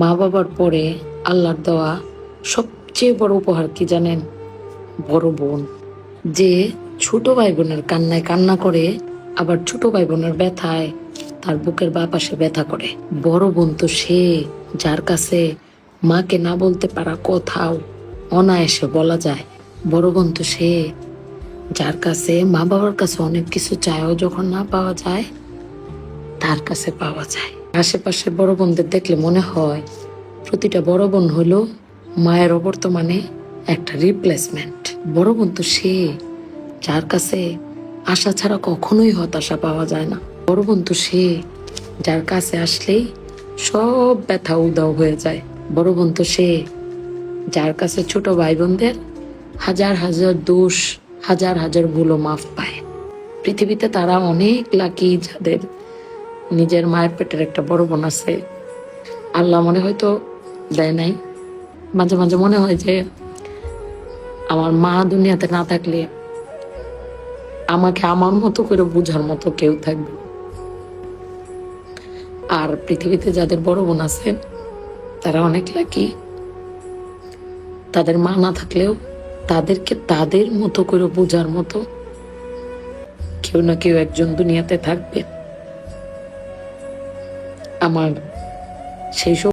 মা বাবার পরে আল্লাহর দেওয়া সবচেয়ে বড় উপহার কি জানেন? বড় বোন। যে ছোট ভাই বোনের কান্নায় কান্না করে, আবার ছোট ভাই বোনের ব্যথায় তার বুকের বা পাশে ব্যথা করে। বড় বোন তো সে যার কাছে মাকে না বলতে পারা কোথাও অনায়াসে বলা যায়। বড় বোন তো সে যার কাছে মা বাবার কাছে অনেক কিছু চায়ও যখন না পাওয়া যায়, তার কাছে পাওয়া যায়। আশেপাশে বড় বোনদের দেখলে মনে হয় প্রতিটা বড় বোন হলো মায়ের অবর্তমানে একটা রিপ্লেসমেন্ট বড় বোন তো সে যার কাছে আশা ছাড়া কখনোই হতাশা পাওয়া যায় না। বড় বোন তো সে যার কাছে আসলেই সব ব্যথা উদাও হয়ে যায়। বড় বোন তো সে যার কাছে ছোট ভাই বোনদের হাজার হাজার দোষ, হাজার হাজার ভুলো মাফ পায়। পৃথিবীতে তারা অনেক লাকি যাদের। নিজের মায়ের পেটের একটা বড় বোন আছে। আল্লাহ মনে হয়তো দেয় নাই। মাঝে মাঝে মনে হয় যে আমার মা দুনিয়াতে না থাকলে আমাকে আমার মতো করে বোঝার মতো কেউ থাকবে আর পৃথিবীতে যাদের বড় বোন আছে, তারা অনেক লাকি তাদের মা না থাকলেও তাদেরকে তাদের মতো করে বোঝার মতো কেউ না কেউ একজন দুনিয়াতে থাকবে। আমার সেই সব